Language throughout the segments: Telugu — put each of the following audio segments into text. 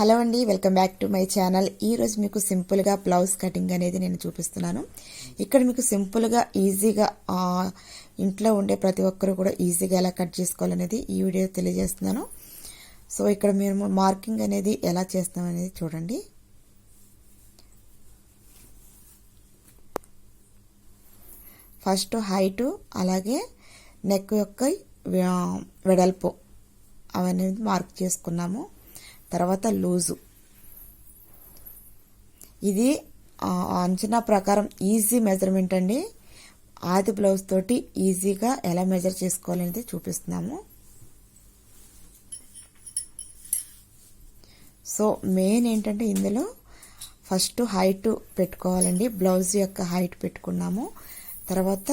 హలో అండి welcome back to my channel. ఈరోజు మీకు సింపుల్గా బ్లౌజ్ కటింగ్ అనేది నేను చూపిస్తున్నాను. ఇక్కడ మీకు సింపుల్గా ఈజీగా ఇంట్లో ఉండే ప్రతి ఒక్కరు కూడా ఈజీగా ఎలా కట్ చేసుకోవాలనేది ఈ వీడియో తెలియజేస్తున్నాను. సో ఇక్కడ మేము మార్కింగ్ అనేది ఎలా చేస్తాం అనేది చూడండి. ఫస్ట్ హైటు అలాగే నెక్ యొక్క వెడల్పు అవన్నీ మార్క్ చేసుకున్నాము. తర్వాత లూజు. ఇది అంచనా ప్రకారం ఈజీ మెజర్మెంట్ అండి. ఆది బ్లౌజ్ తోటి ఈజీగా ఎలా మెజర్ చేసుకోవాలనేది చూపిస్తున్నాము. సో మెయిన్ ఏంటంటే ఇందులో ఫస్ట్ హైట్ పెట్టుకోవాలండి. బ్లౌజ్ యొక్క హైట్ పెట్టుకున్నాము. తర్వాత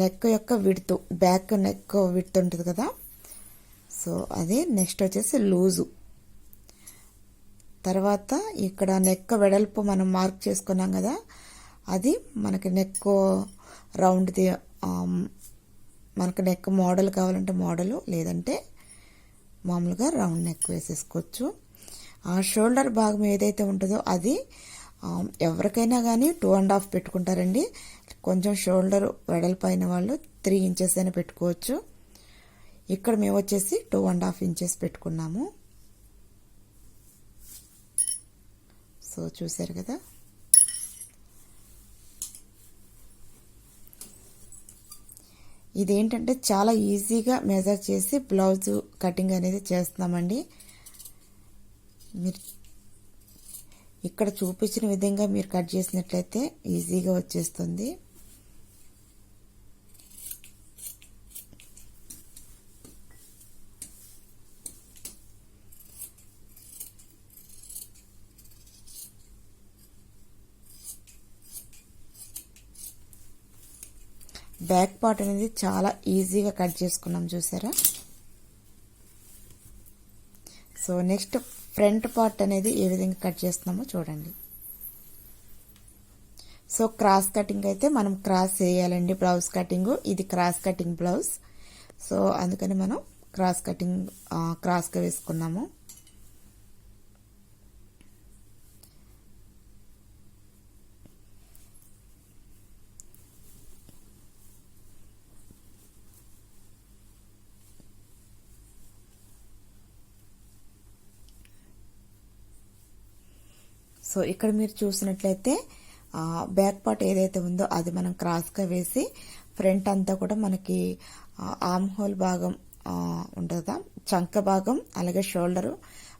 నెక్ యొక్క విడుతు బ్యాక్ నెక్ విడుతు ఉంటుంది కదా. సో అది నెక్స్ట్ వచ్చేసి లూజు. తర్వాత ఇక్కడ నెక్ వెడల్పు మనం మార్క్ చేసుకున్నాం కదా అది మనకి నెక్ రౌండ్ది మనకు నెక్ మోడల్ కావాలంటే మోడలు లేదంటే మామూలుగా రౌండ్ నెక్ వేసేసుకోవచ్చు. ఆ షోల్డర్ భాగం ఏదైతే ఉంటుందో అది ఎవరికైనా కానీ టూ అండ్ హాఫ్ పెట్టుకుంటారండి. కొంచెం షోల్డర్ వెడల్పైన వాళ్ళు త్రీ ఇంచెస్ అయినా పెట్టుకోవచ్చు. ఇక్కడ మేము వచ్చేసి టూ అండ్ హాఫ్ ఇంచెస్ పెట్టుకున్నాము. సో చూసారు కదా. ఇదేంటంటే చాలా ఈజీగా మెజర్ చేసి బ్లౌజ్ కటింగ్ అనేది చేస్తున్నామండి. మీరు ఇక్కడ చూపించిన విధంగా మీరు కట్ చేసినట్లయితే ఈజీగా వచ్చేస్తుంది. బ్యాక్ పార్ట్ అనేది చాలా ఈజీగా కట్ చేసుకున్నాం చూసారా? సో నెక్స్ట్ ఫ్రంట్ పార్ట్ అనేది ఏ విధంగా కట్ చేస్తున్నామో చూడండి. సో క్రాస్ కటింగ్ అయితే మనం క్రాస్ వేయాలండి బ్లౌజ్ కటింగ్. ఇది క్రాస్ కటింగ్ బ్లౌజ్. సో అందుకని మనం క్రాస్ కటింగ్ క్రాస్గా వేసుకున్నాము. సో ఇక్కడ మీరు చూసినట్లయితే బ్యాక్ పార్ట్ ఏదైతే ఉందో అది మనం క్రాస్గా వేసి ఫ్రంట్ అంతా కూడా మనకి ఆమ్ హోల్ భాగం ఉంటుందా? చంక భాగం అలాగే షోల్డరు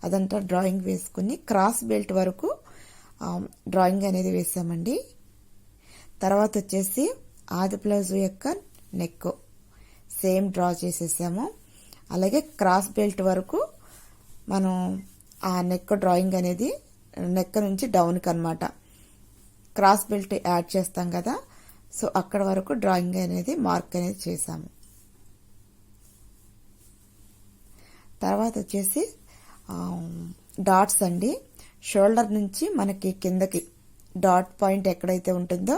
అదంతా డ్రాయింగ్ వేసుకుని క్రాస్ బెల్ట్ వరకు డ్రాయింగ్ అనేది వేసామండి. తర్వాత వచ్చేసి ఆది బ్లౌజ్ యొక్క నెక్ సేమ్ డ్రా చేసేసాము. అలాగే క్రాస్ బెల్ట్ వరకు మనం ఆ నెక్ డ్రాయింగ్ అనేది నెక్ నుంచి డౌన్కి అనమాట క్రాస్ బెల్ట్ యాడ్ చేస్తాం కదా సో అక్కడ వరకు డ్రాయింగ్ అనేది మార్క్ అనేది చేసాము తర్వాత వచ్చేసి డాట్స్ అండి. షోల్డర్ నుంచి మనకి కిందకి డాట్ పాయింట్ ఎక్కడైతే ఉంటుందో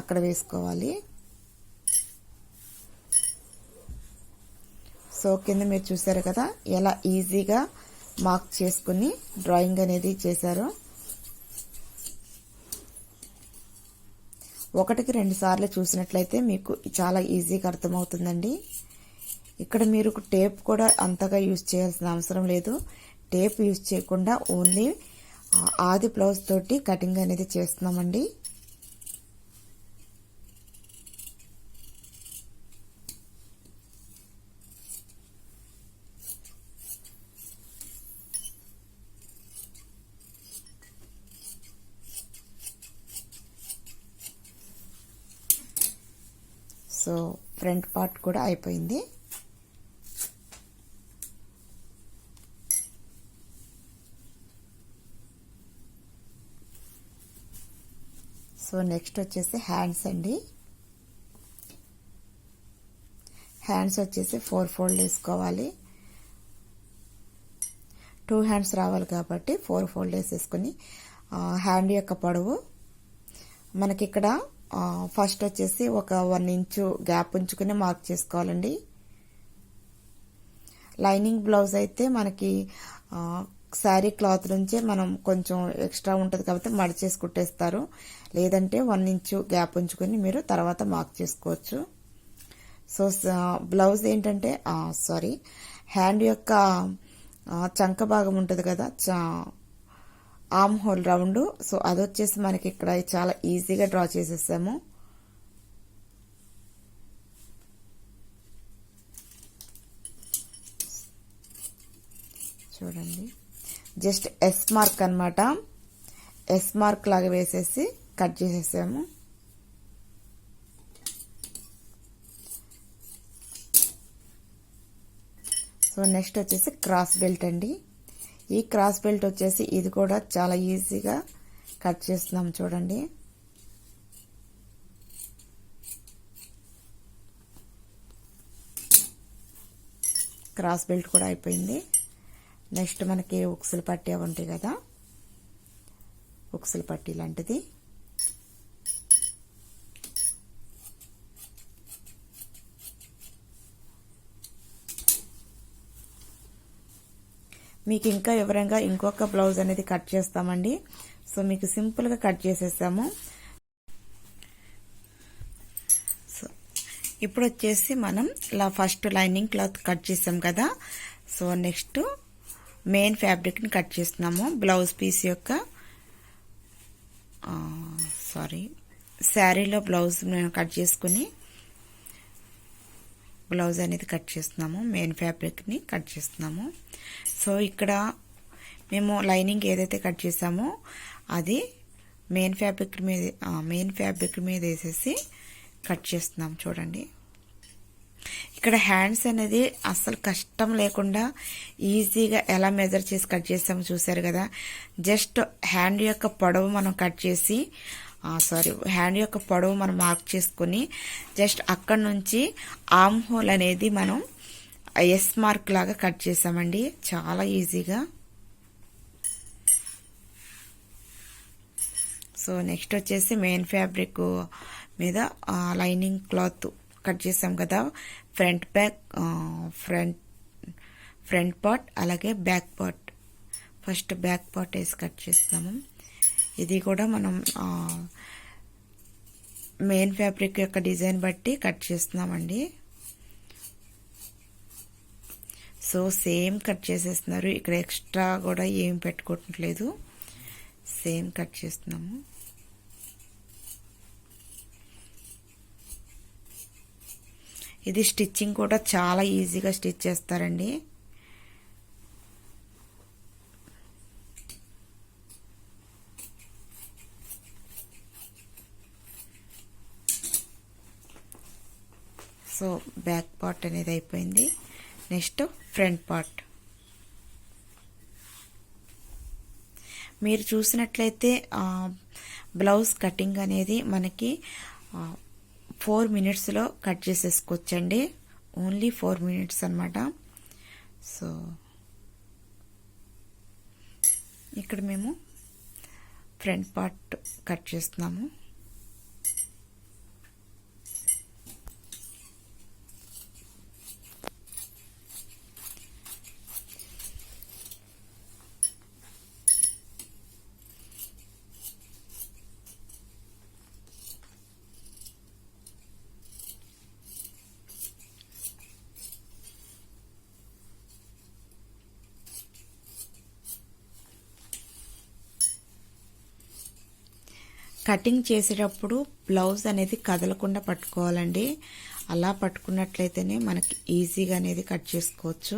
అక్కడ వేసుకోవాలి. సో కింద మీరు చూసారు కదా ఎలా ఈజీగా మార్క్ చేసుకుని డ్రాయింగ్ అనేది చేశారు. ఒకటికి రెండు సార్లు చూసినట్లయితే మీకు చాలా ఈజీగా అర్థమవుతుందండి. ఇక్కడ మీరు టేప్ కూడా అంతగా యూజ్ చేయాల్సిన అవసరం లేదు. టేప్ యూజ్ చేయకుండా ఓన్లీ ఆది బ్లౌజ్ తోటి కటింగ్ అనేది చేస్తున్నామండి. సో ఫ్రంట్ పార్ట్ కూడా అయిపోయింది. సో నెక్స్ట్ వచ్చేసి హ్యాండ్స్ అండి. హ్యాండ్స్ వచ్చేసి ఫోర్ ఫోల్డ్ వేసుకోవాలి. టూ హ్యాండ్స్ రావాలి కాబట్టి ఫోర్ ఫోల్డ్ వేసేసుకొని హ్యాండ్ యొక్క పొడవు మనకి ఇక్కడ ఫస్ట్ వచ్చేసి ఒక వన్ ఇంచు గ్యాప్ ఉంచుకుని మార్క్ చేసుకోవాలండి. లైనింగ్ బ్లౌజ్ అయితే మనకి శారీ క్లాత్ నుంచే మనం కొంచెం ఎక్స్ట్రా ఉంటుంది కాబట్టి మడిచేసి కుట్టేస్తారు. లేదంటే వన్ ఇంచు గ్యాప్ ఉంచుకొని మీరు తర్వాత మార్క్ చేసుకోవచ్చు. సో బ్లౌజ్ ఏంటంటే సారీ హ్యాండ్ యొక్క చంక భాగం ఉంటుంది కదా ఆమ్ హోల్ రౌండ్. సో అది వచ్చేసి మనకి ఇక్కడ చాలా ఈజీగా డ్రా చేసేసాము. చూడండి. జస్ట్ ఎస్ మార్క్ అనమాట ఎస్ మార్క్ లాగా వేసేసి కట్ చేసేసాము. సో నెక్స్ట్ వచ్చేసి క్రాస్ బెల్ట్ అండి. ఈ క్రాస్ బెల్ట్ వచ్చేసి ఇది కూడా చాలా ఈజీగా కట్ చేస్తున్నాం చూడండి. క్రాస్ బెల్ట్ కూడా అయిపోయింది. నెక్స్ట్ మనకి ఉక్సులు పట్టే ఉంటాయి కదా. ఉక్సులు పట్టి లాంటిది మీకు ఇంకా వివరంగా ఇంకొక బ్లౌజ్ అనేది కట్ చేస్తామండి. సో మీకు సింపుల్గా కట్ చేసేసాము. సో ఇప్పుడు వచ్చేసి మనం ఇలా ఫస్ట్ లైనింగ్ క్లాత్ కట్ చేసాం కదా. సో నెక్స్ట్ మెయిన్ ఫ్యాబ్రిక్ని కట్ చేస్తున్నాము. బ్లౌజ్ పీస్ యొక్క సారీ శారీలో బ్లౌజ్ కట్ చేసుకుని బ్లౌజ్ అనేది కట్ చేస్తున్నాము మెయిన్ ఫ్యాబ్రిక్ని కట్ చేస్తున్నాము. సో ఇక్కడ మేము లైనింగ్ ఏదైతే కట్ చేసామో అది మెయిన్ ఫ్యాబ్రిక్ మీద మెయిన్ ఫ్యాబ్రిక్ మీద వేసేసి కట్ చేస్తున్నాం చూడండి. ఇక్కడ హ్యాండ్స్ అనేది అస్సలు కష్టం లేకుండా ఈజీగా ఎలా మెజర్ చేసి కట్ చేసామో చూసారు కదా. జస్ట్ హ్యాండ్ యొక్క పొడవు మనం కట్ చేసి సారీ హ్యాండ్ యొక్క పొడవు మనం మార్క్ చేసుకుని జస్ట్ అక్కడ నుంచి ఆమ్ హోల్ అనేది మనం ఎస్ మార్క్ లాగా కట్ చేసామండి. చాలా ఈజీగా సో నెక్స్ట్ వచ్చేసి మెయిన్ ఫ్యాబ్రిక్ మీద లైనింగ్ క్లాత్ కట్ చేసాం కదా. Front back front front part అలాగే back part first back part వేసి కట్ చేస్తాము. ఇది కూడా మనం మెయిన్ ఫ్యాబ్రిక్ యొక్క డిజైన్ బట్టి కట్ చేస్తున్నామండి. సో సేమ్ కట్ చేసేస్తున్నారు. ఇక్కడ ఎక్స్ట్రా కూడా ఏం పెట్టుకోవట్లేదు. సేమ్ కట్ చేస్తున్నాము. ఇది స్టిచ్చింగ్ కూడా చాలా ఈజీగా స్టిచ్ చేస్తారండి. సో బ్యాక్ పార్ట్ అనేది అయిపోయింది. Next front part. మీరు చూసినట్లయితే బ్లౌజ్ కటింగ్ అనేది మనకి ఫోర్ మినిట్స్లో కట్ చేసేసుకోవచ్చండి. ఓన్లీ ఫోర్ మినిట్స్ అనమాట సో ఇక్కడ మేము ఫ్రంట్ పార్ట్ కట్ చేస్తున్నాము. కటింగ్ చేసేటప్పుడు బ్లౌజ్ అనేది కదలకుండా పట్టుకోవాలండి. అలా పట్టుకున్నట్లయితేనే మనకి ఈజీగా అనేది కట్ చేసుకోవచ్చు.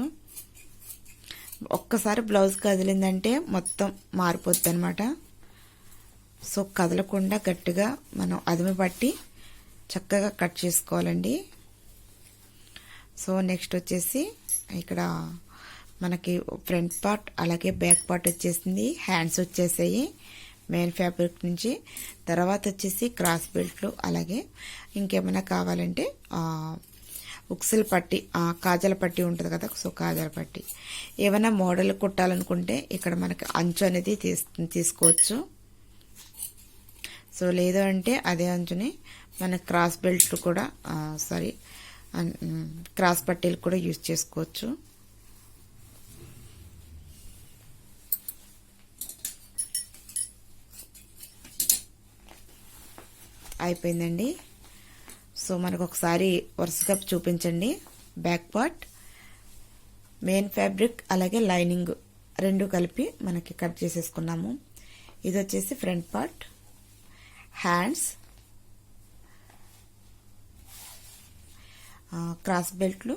ఒక్కసారి బ్లౌజ్ కదిలిందంటే మొత్తం మారిపోద్ది అనమాట సో కదలకుండా గట్టిగా మనం అదిమి పట్టి చక్కగా కట్ చేసుకోవాలండి. సో నెక్స్ట్ వచ్చేసి ఇక్కడ మనకి ఫ్రంట్ పార్ట్ అలాగే బ్యాక్ పార్ట్ వచ్చేసింది. హ్యాండ్స్ వచ్చేసాయి. మెయిన్ ఫ్యాబ్రిక్ నుంచి. తర్వాత వచ్చేసి క్రాస్ బెల్ట్లు అలాగే ఇంకేమైనా కావాలంటే ఉక్సల పట్టి కాజల పట్టి ఉంటుంది కదా సో కాజల పట్టి. ఏమైనా మోడల్ కుట్టాలనుకుంటే ఇక్కడ మనకి అంచు అనేది తీసుకోవచ్చు. సో లేదు అంటే అదే అంచుని మన క్రాస్ బెల్ట్ కూడా సారీ క్రాస్ పట్టీలు కూడా యూజ్ చేసుకోవచ్చు. అయిపోయిందండి. సో మనకు ఒకసారి వరుసగా చూపించండి. బ్యాక్ పార్ట్ మెయిన్ ఫ్యాబ్రిక్ అలాగే లైనింగ్ రెండు కలిపి మనకి కట్ చేసేసుకున్నాము. ఇది వచ్చేసి ఫ్రంట్ పార్ట్ హ్యాండ్స్ క్రాస్ బెల్ట్లు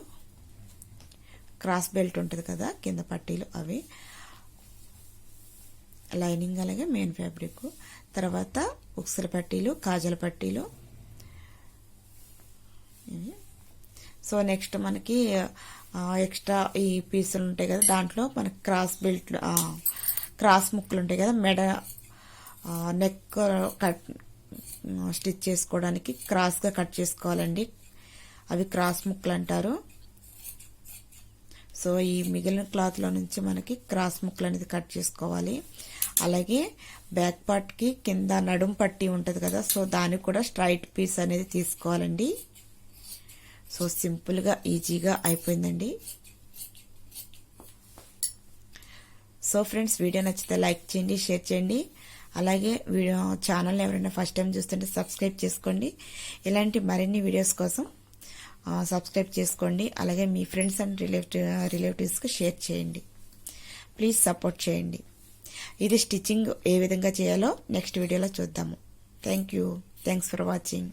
క్రాస్ బెల్ట్ ఉంటుంది కదా కింద పట్టీలు అవి. లైనింగ్ అలాగే మెయిన్ ఫ్యాబ్రిక్. తర్వాత ఉక్సల పట్టీలు కాజల పట్టీలు. ఇవి. సో నెక్స్ట్ మనకి ఎక్స్ట్రా ఈ పీసులు ఉంటాయి కదా దాంట్లో మనకి క్రాస్ బెల్ట్ క్రాస్ ముక్కలు ఉంటాయి కదా మెడ నెక్ కట్ స్టిచ్ చేసుకోవడానికి క్రాస్గా కట్ చేసుకోవాలండి. అవి క్రాస్ ముక్కలు అంటారు. సో ఈ మిగిలిన క్లాత్లో నుంచి మనకి క్రాస్ ముక్కలు అనేది కట్ చేసుకోవాలి. అలాగే బ్యాక్ పార్ట్కి కింద నడుం పట్టి ఉంటుంది కదా సో దానికి కూడా స్ట్రైట్ పీస్ అనేది తీసుకోవాలండి. సో సింపుల్గా ఈజీగా అయిపోయిందండి. సో ఫ్రెండ్స్ వీడియో నచ్చితే లైక్ చేయండి షేర్ చేయండి. అలాగే వీడియో ఛానల్ని ఎవరైనా ఫస్ట్ టైం చూస్తుంటే సబ్స్క్రైబ్ చేసుకోండి. ఇలాంటి మరిన్ని వీడియోస్ కోసం సబ్స్క్రైబ్ చేసుకోండి. అలాగే మీ ఫ్రెండ్స్ అండ్ రిలేటివ్ రిలేటివ్స్కి షేర్ చేయండి. ప్లీజ్ సపోర్ట్ చేయండి. ఇది స్టిచ్చింగ్ ఏ విధంగా చేయాలో నెక్స్ట్ వీడియోలో చూద్దాము. Thank you. Thanks for watching.